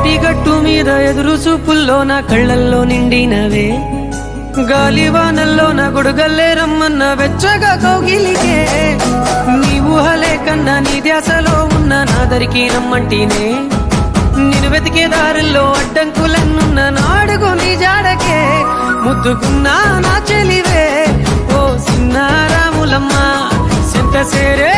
ఏటిగట్టు మీద ఎదురు చూపుల్లో నా కళ్ళల్లో నిండినవే. గాలివానల్లో నా గొడుగల్లే రమ్మన్న వెచ్చగా కౌగిలికే. నీ ఊహలే కన్నా నీ ధ్యాసలో ఉన్న నాదరికి నమ్మంటినే నేను వెతికే దారుల్లో అడ్డంకులన్నున్న నాడుగు నీ జాడకే. ముద్దుకున్నా నా చెలివే. ఓ సిన్నారాములమ్మ సెంత సేరే